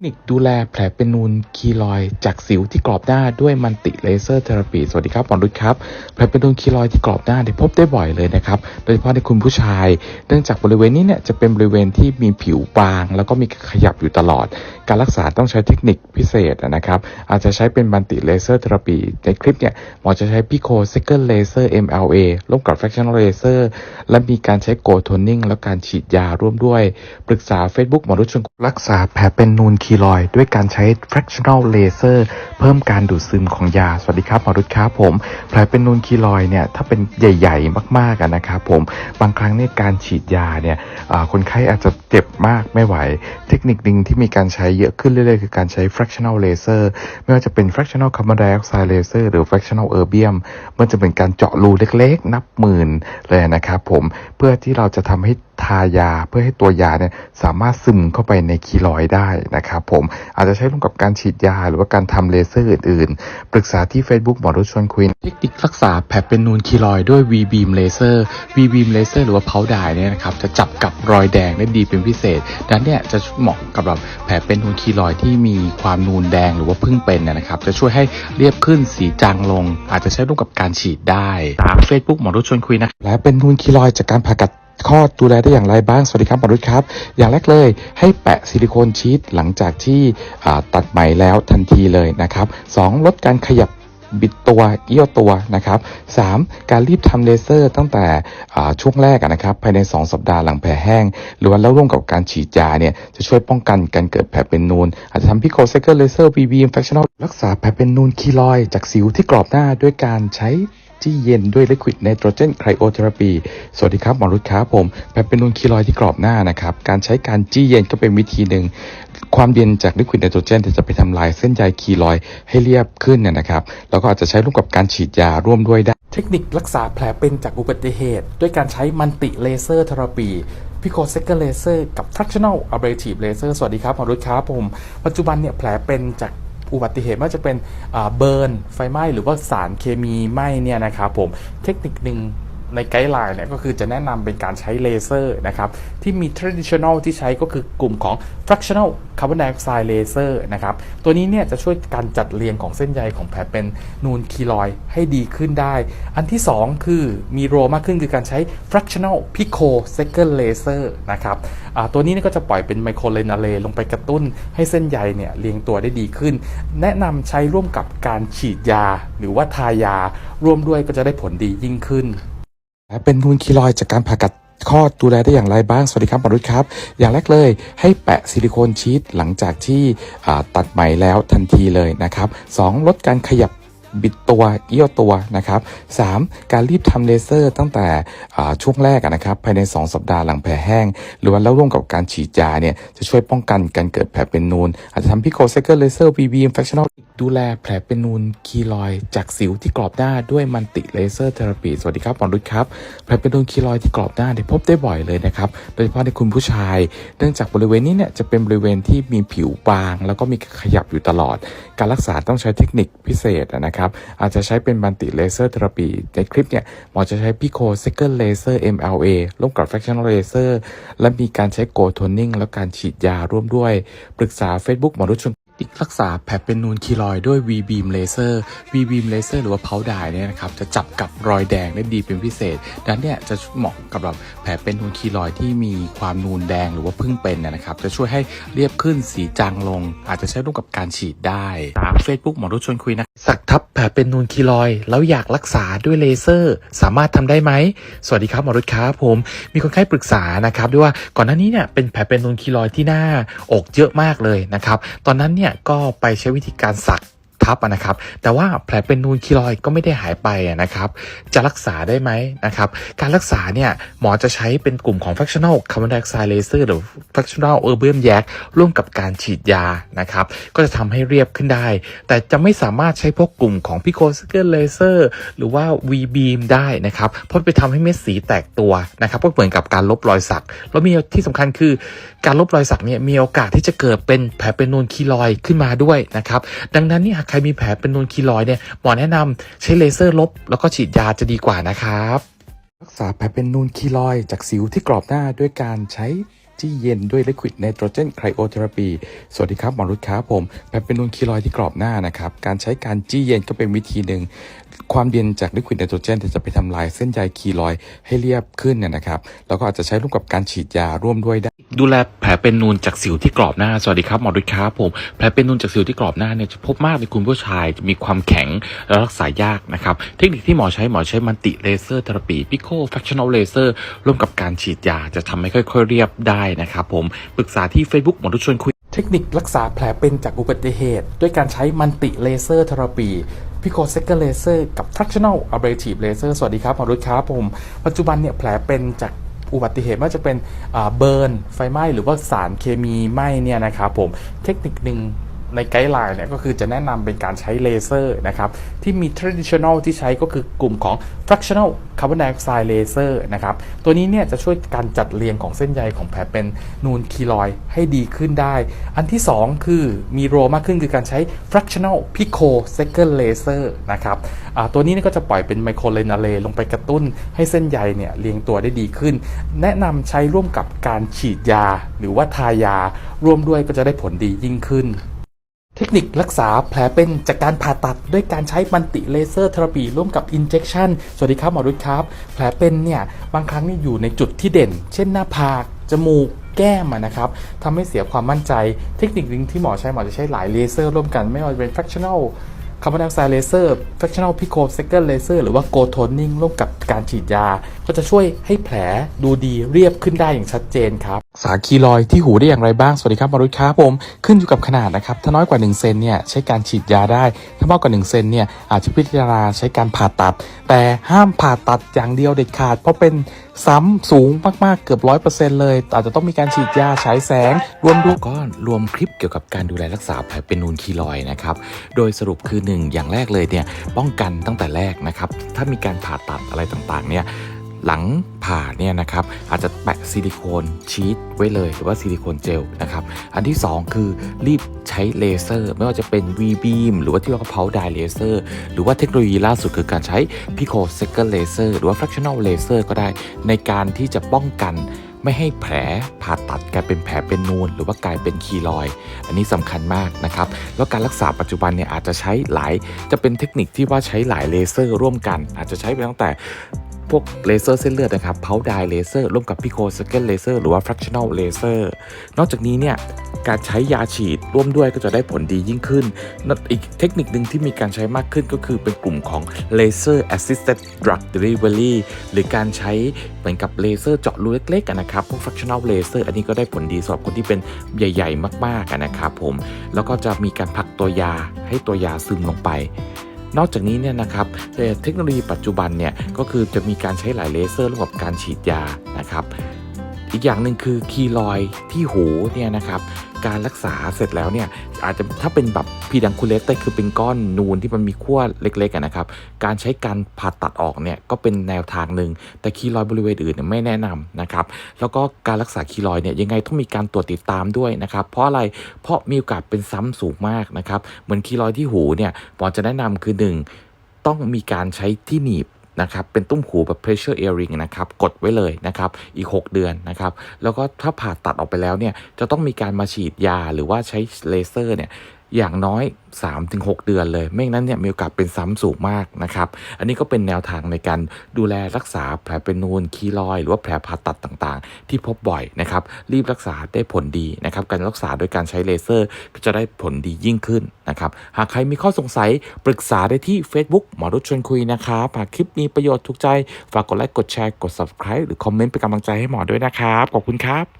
เทคนิคดูแลแผลเป็นนูนคีลอยจากสิวที่กรอบหน้าด้วยมันติเลเซอร์เทอราปีสวัสดีครับหมอรุษครับแผลเป็นนูนคีลอยที่กรอบหน้าได้พบได้บ่อยเลยนะครับโดยเฉพาะในคุณผู้ชาย เนื่องจากบริเวณนี้เนี่ยจะเป็นบริเวณที่มีผิวบาง แล้วก็มีขยับอยู่ตลอด การรักษาต้องใช้เทคนิคพิเศษนะครับอาจจะใช้เป็นมันติเลเซอร์เทอราปีในคลิปเนี่ยหมอจะใช้พิโคเซเกิลเลเซอร์ MLA ร่วมกับ fractional laser และมีการใช้โกโทนนิ่งและการฉีดยาร่วมด้วย ปรึกษา Facebook หมอรุชชวนรักษาแผลเป็นนูนคีลอยด้วยการใช้ fractional laser เพิ่มการดูดซึมของยา สวัสดีครับหมอรุชครับผมแผลเป็นนูนคีลอยเนี่ยถ้าเป็นใหญ่ ๆ มากๆอะนะครับผมบางครั้งเนี่ยการฉีดยาเนี่ยคนไข้อาจจะเจ็บมากไม่ไหว เทคนิคหนึ่งที่มีการใช้เยอะขึ้นเรื่อยๆ คือการใช้ fractional laser ไม่ว่าจะเป็น fractional carbon dioxide laser หรือ fractional erbium มันจะเป็นการเจาะรูเล็กๆ นับหมื่นเลยนะครับผมเพื่อที่เราจะทำให้ ทายาเพื่อให้ตัวยาเนี่ยสามารถซึมเข้าไปในคีลอยด์ได้นะครับผมอาจจะใช้ร่วมกับการฉีดยาหรือว่าการทำเลเซอร์อื่นๆ ปรึกษาที่ Facebook หมอรุชชวนคุยเทคนิครักษาแผลเป็นนูนคีลอยด์ด้วย V beam laser V beam laser หรือว่าเพาดายเนี่ยนะครับจะจับกับรอยแดงได้ดีเป็นพิเศษดังนั้นเนี่ยจะเหมาะกับแบบแผลเป็นนูนคีลอยด์ที่มีความนูนแดงหรือว่าเพิ่งเป็นนะนะครับจะช่วยให้เรียบขึ้นสีจางลง อาจจะใช้ร่วมกับการฉีดได้ตาม Facebook หมอรุชชวนคุยนะและเป็นนูนคีลอยด์จากการผ่าตัด ข้อดูแลได้อย่างไรบ้าง สวัสดีครับหมอรุษครับ อย่างแรกเลยให้แปะซิลิโคนชีทหลังจากที่ตัดไหมแล้วทันทีเลยนะครับ 2. ลดการขยับบิดตัวเอี้ยวตัวนะครับ 3. การรีบทำเลเซอร์ตั้งแต่ช่วงแรกนะครับ ภายใน 2 สัปดาห์หลังแผลแห้งหรือว่าแล้วร่วมกับการฉีดยาเนี่ยจะช่วยป้องกันการเกิดแผลเป็นนูน อาจจะทำพิโคเซเกอร์เลเซอร์ VB infectional รักษาแผลเป็นนูนคีลอย จากสิวที่กรอบหน้าด้วยการใช้ ที่เย็นด้วย liquid nitrogen cryotherapy สวัสดีครับ หมอรุษครับผมแผลเป็นนูนคีลอยที่กรอบหน้านะครับ การใช้การจี้เย็นก็เป็นวิธีหนึ่ง ความเย็นจาก liquid nitrogen จะไปทำลายเส้นใยคีลอยให้เรียบขึ้นเนยนะครับ แล้วก็อาจจะใช้ร่วมกับการฉีดยาร่วมด้วยได้ เทคนิครักษาแผลเป็นจากอุบัติเหตุ ด้วยการใช้มันติเลเซอร์เทอราปีพิโคเซกเกอร์เลเซอร์กับ fractional abrasive laser สวัสดีครับหมอรุษครับผม ปัจจุบันเนี่ยแผลเป็นจาก อุบัติเหตุไม่ว่าจะเป็นเบิร์นไฟไหม้หรือว่าสารเคมีไหม้เนี่ยนะครับผมเทคนิคหนึ่ง ในไกด์ไลน์เนี่ยก็คือจะแนะนำเป็นการใช้เลเซอร์นะครับที่มี traditional ที่ใช้ก็คือกลุ่มของ fractional carbon dioxide laser นะครับตัวนี้เนี่ยจะช่วยการจัดเรียงของเส้นใยของแผลเป็นนูนคีลอยให้ดีขึ้นได้ อันที่ 2 คือมีโรมากขึ้นคือการใช้ fractional pico second laser นะครับตัวนี้ก็จะปล่อยเป็นไมโครเลนาเรลงไปกระตุ้นให้เส้นใยเนี่ยเรียงตัวได้ดีขึ้น แนะนำใช้ร่วมกับการฉีดยา หรือว่าทายา ร่วมด้วยก็จะได้ผลดียิ่งขึ้น และเป็นนูนคีลอยจากการผ่ากัดข้อดูแลได้อย่างไรบ้าง สวัสดีครับหมอรุษครับ อย่างแรกเลยให้แปะซิลิโคนชีตหลังจากที่ตัดไหมแล้วทันทีเลยนะครับ 2. ลดการขยับ บิดตัวเอี้ยวตัวนะครับ 3. การรีบทำเลเซอร์ตั้งแต่ช่วงแรกนะครับภายใน 2 สัปดาห์หลังแผลแห้ง หรือว่าแล้วร่วมกับการฉีดยาเนี่ยจะช่วยป้องกันการเกิดแผลเป็นนูน อาจจะทำพิโคเซเกอร์เลเซอร์ VB infectional ดูแลแผลเป็นนูนคีลอย จากสิวที่กรอบหน้าด้วยมันติเลเซอร์เทอราปีสวัสดีครับหมอรุษครับแผลเป็นนูนคีลอยที่กรอบหน้าได้พบได้บ่อยเลยนะครับโดยเฉพาะในคุณผู้ชาย เนื่องจากบริเวณนี้เนี่ยจะเป็นบริเวณที่มีผิวบาง แล้วก็มีขยับอยู่ตลอด การรักษาต้องใช้เทคนิคพิเศษนะครับอาจจะใช้เป็นบันติเลเซอร์เทอราปีในคลิปเนี่ยหมอจะใช้พิโคเซเกอร์เลเซอร์ MLA ร่วมกับแฟคชั่นเลเซอร์และมีการใช้โกโทนนิ่งและการฉีดยาร่วมด้วย ปรึกษา Facebook หมอรุชช วนรักษาแผลเป็นนูนคีลอยด้วย V beam laser V beam laser หรือว่าเพาดายเนี่ยนะครับจะจับกับรอยแดงได้ดีเป็นพิเศษ ดังนั้นเนี่ยจะเหมาะกับแบบแผลเป็นนูนคีลอยที่มีความนูนแดงหรือว่าพิ่งเป็นนะครับจะช่วยให้เรียบขึ้นสีจางลง อาจจะใช้ร่วมกับการฉีดได้ตาม Facebook หมอรุชชวนคุยนะสักทับแผลเป็นนูนคีลอย แล้วอยากรักษาด้วยเลเซอร์ สามารถทำได้ไหมสวัสดีครับหมอรุชครับผมมีคนไข้ปรึกษานะครับด้วยว่าก่อนหน้านี้เนี่ยเป็นแผลเป็นนูนคีลอยที่หน้าอกเยอะมากเลยนะครับตอนนั้นเนี่ยก็ไปใช้วิธีการสัก ทับนะครับ แต่ว่าแผลเป็นนูนคีลอยก็ไม่ได้หายไปนะครับ จะรักษาได้ไหมนะครับ การรักษาเนี่ยหมอจะใช้เป็นกลุ่มของ fractional carbon dioxide laser หรือ fractional erbium yak ร่วมกับการฉีดยานะครับ ก็จะทำให้เรียบขึ้นได้ แต่จะไม่สามารถใช้พวกกลุ่มของ pico second laser หรือว่า V beam ได้นะครับ เพราะไปทำให้เม็ดสีแตกตัวนะครับ ก็เหมือนกับการลบรอยสัก แล้วมีที่สำคัญคือการลบรอยสักเนี่ยมีโอกาสที่จะเกิดเป็นแผลเป็นนูนคีลอยขึ้นมาด้วยนะครับ ดังนั้นเนี่ยใครมีแผลเป็นนูนคีลอยด์เนี่ยหมอแนะนำใช้เลเซอร์ลบ แล้วก็ฉีดยาจะดีกว่านะครับ รักษาแผลเป็นนูนคีลอยด์จากสิวที่กรอบหน้าด้วยการใช้ จี้เย็นด้วยลิควิดไนโตรเจนไครโอเทอราปีสวัสดีครับหมอรุตครับผมแผลเป็นนูนคีลอยที่กรอบหน้านะครับ การใช้การจี้เย็นก็เป็นวิธีหนึ่ง ความเย็นจากลิควิดไนโตรเจนจะไปทำลายเส้นใยคีลอยให้เรียบขึ้นเนี่ยนะครับ แล้วก็อาจจะใช้ร่วมกับการฉีดยาร่วมด้วยได้ ดูแลแผลเป็นนูนจากสิวที่กรอบหน้า สวัสดีครับหมอดุษครับผม แผลเป็นนูนจากสิวที่กรอบหน้าเนี่ยจะพบมากในคุณผู้ชายจะมีความแข็งและรักษายากนะครับ เทคนิคที่หมอใช้หมอใช้มันติเลเซอร์เทอราปีพิโคแฟคชั่นอลเลเซอร์ร่วมกับการฉีดยาจะทำให้ค่อย ๆ เรียบได้นะครับผมปรึกษาที่ Facebook หมอทุกชวนคุย เทคนิครักษาแผลเป็นจากอุบัติเหตุ ด้วยการใช้มันติเลเซอร์เทอราปีพิโคเซกเกอร์เลเซอร์กับ fractional abrasive laser สวัสดีครับหมอรุษครับผม ปัจจุบันเนี่ยแผลเป็นจากอุบัติเหตุไม่ว่าจะเป็นเบิร์นไฟไหม้หรือว่าสารเคมีไหม้เนี่ยนะครับผมเทคนิคหนึ่ง ในไกด์ไลน์เนี่ยก็คือจะแนะนำเป็นการใช้เลเซอร์นะครับที่มี traditional ที่ใช้ก็คือกลุ่มของ fractional carbon dioxide laser นะครับตัวนี้เนี่ยจะช่วยการจัดเรียงของเส้นใยของแผลเป็นนูนคีลอยให้ดีขึ้นได้ อันที่ 2 คือมีโรมากขึ้นคือการใช้ fractional pico second laser นะครับตัวนี้ก็จะปล่อยเป็นไมโครเลนาเลลงไปกระตุ้นให้เส้นใยเนี่ยเรียงตัวได้ดีขึ้น แนะนำใช้ร่วมกับการฉีดยา หรือว่าทายาร่วมด้วยก็จะได้ผลดียิ่งขึ้น เทคนิครักษาแผลเป็นจากการผ่าตัดด้วยการใช้มันติเลเซอร์เทอราปีร่วมกับอินเจ t ชันสวัสดีครับหมอรุษครับ แผลเป็นเนี่ยบางครั้งนี่อยู่ในจุดที่เด่น เช่นหน้าผาก จมูกแก้มนะครับทำให้เสียความมั่นใจ เทคนิคหนึ่งที่หมอใช้หมอจะใช้หลายเลเซอร์ร่วมกันไม่ว่าจะเป็น fractional คาร์บอนไดออกไซด์เลเซอร์ fractional pico second laser หรือว่า go toning ร่วมกับการฉีดยา ก็จะช่วยให้แผลดูดีเรียบขึ้นได้อย่างชัดเจนครับ สาคีลอยที่หูได้อย่างไรบ้าง สวัสดีครับมารุษครับผมขึ้นอยู่กับขนาดนะครับ ถ้าน้อยกว่า 1 เซนเนี่ยใช้การฉีดยาได้ ถ้ามากกว่า 1 เซนเนี่ยอาจจะพิจารณาใช้การผ่าตัด แต่ห้ามผ่าตัดอย่างเดียวเด็ดขาด เพราะเป็นซ้ำสูงมากๆเกือบร้อยเปอร์เซ็นต์เลย อาจจะต้องมีการฉีดยาฉายแสง รวมด้วยก็รวมคลิปเกี่ยวกับการดูแลรักษาแผลเป็นนูนคีลอยนะครับ โดยสรุปคือ 1 อย่างแรกเลยเนี่ยป้องกันตั้งแต่แรกนะครับ ถ้ามีการผ่าตัดอะไรต่างๆเนี่ย หลังผ่าเนี่ยนะครับอาจจะแปะซิลิโคนชีทไว้เลยหรือว่าซิลิโคนเจลนะครับอันที่ 2 คือรีบใช้เลเซอร์ ไม่ว่าจะเป็น V-beam หรือว่าที่เรียกว่า Pulse Dye Laser หรือว่าเทคโนโลยีล่าสุดคือการใช้ Pico Second Laser หรือว่า Fractional Laser ก็ได้ ในการที่จะป้องกันไม่ให้แผลผ่าตัดกลายเป็นแผลเป็นนูนหรือว่ากลายเป็นคีลอย อันนี้สำคัญมากนะครับ แล้วการรักษาปัจจุบันเนี่ยอาจจะใช้หลาย จะเป็นเทคนิคที่ว่าใช้หลายเลเซอร์ร่วมกัน อาจจะใช้ไปตั้งแต่ พวกเลเซอร์เส้นเลือดนะครับเพาดายเลเซอร์ร่วมกับพิโคสเกนเลเซอร์หรือว่า fractional laser นอกจากนี้เนี่ยการใช้ยาฉีดร่วมด้วยก็จะได้ผลดียิ่งขึ้น อีกเทคนิคหนึ่งที่มีการใช้มากขึ้นก็คือเป็นกลุ่มของ laser assisted drug delivery หรือการใช้เหมือนกับเลเซอร์เจาะรูเล็กๆนะครับพวก fractional laser อันนี้ก็ได้ผลดีสำหรับคนที่เป็นใหญ่ ๆ มากๆนะครับผมแล้วก็จะมีการผลักตัวยาให้ตัวยาซึมลงไป นอกจากนี้เนี่ยนะครับเทคโนโลยีปัจจุบันเนี่ยก็คือจะมีการใช้หลายเลเซอร์ร่วมกับการฉีดยานะครับ อีกอย่างหนึ่งคือคีลอยที่หูเนี่ยนะครับการรักษาเสร็จแล้วเนี่ยอาจจะถ้าเป็นแบบพีดังคูเลสตคือเป็นก้อนนูนที่มันมีขั้วเล็กๆนะครับการใช้การผ่าตัดออกเนี่ยก็เป็นแนวทางหนึ่งแต่คีลอยบริเวณอื่นไม่แนะนำนะครับแล้วก็การรักษาคีลอยเนี่ยยังไงต้องมีการตรวจติดตามด้วยนะครับเพราะอะไรเพราะมีโอกาสเป็นซ้ำสูงมากนะครับเหมือนคีลอยที่หูเนี่ยหมอจะแนะนำคือหนึ่งต้องมีการใช้ที่หนีบ นะครับเป็นตุ้มหูแบบ pressure earring นะครับกดไว้เลยนะครับอีก 6 เดือนนะครับแล้วก็ถ้าผ่าตัดออกไปแล้วเนี่ยจะต้องมีการมาฉีดยาหรือว่าใช้เลเซอร์เนี่ย อย่างน้อย 3-6 เดือนเลย ไม่งั้นเนี่ยมีโอกาสเป็นซ้ำสูงมากนะครับ อันนี้ก็เป็นแนวทางในการดูแลรักษาแผลเป็นนูนคีลอย หรือว่าแผลผ่าตัดต่างๆ ที่พบบ่อยนะครับรีบรักษาได้ผลดีนะครับการรักษาโดยการใช้เลเซอร์ก็จะได้ผลดียิ่งขึ้นนะครับหากใครมีข้อสงสัยปรึกษาได้ที่ Facebook หมอรุชชวนคุยนะครับหากคลิปนี้ประโยชน์ถูกใจ ฝากกดไลค์กดแชร์กด subscribe หรือคอมเมนต์เป็นกำลังใจให้หมอด้วยนะครับขอบคุณครับ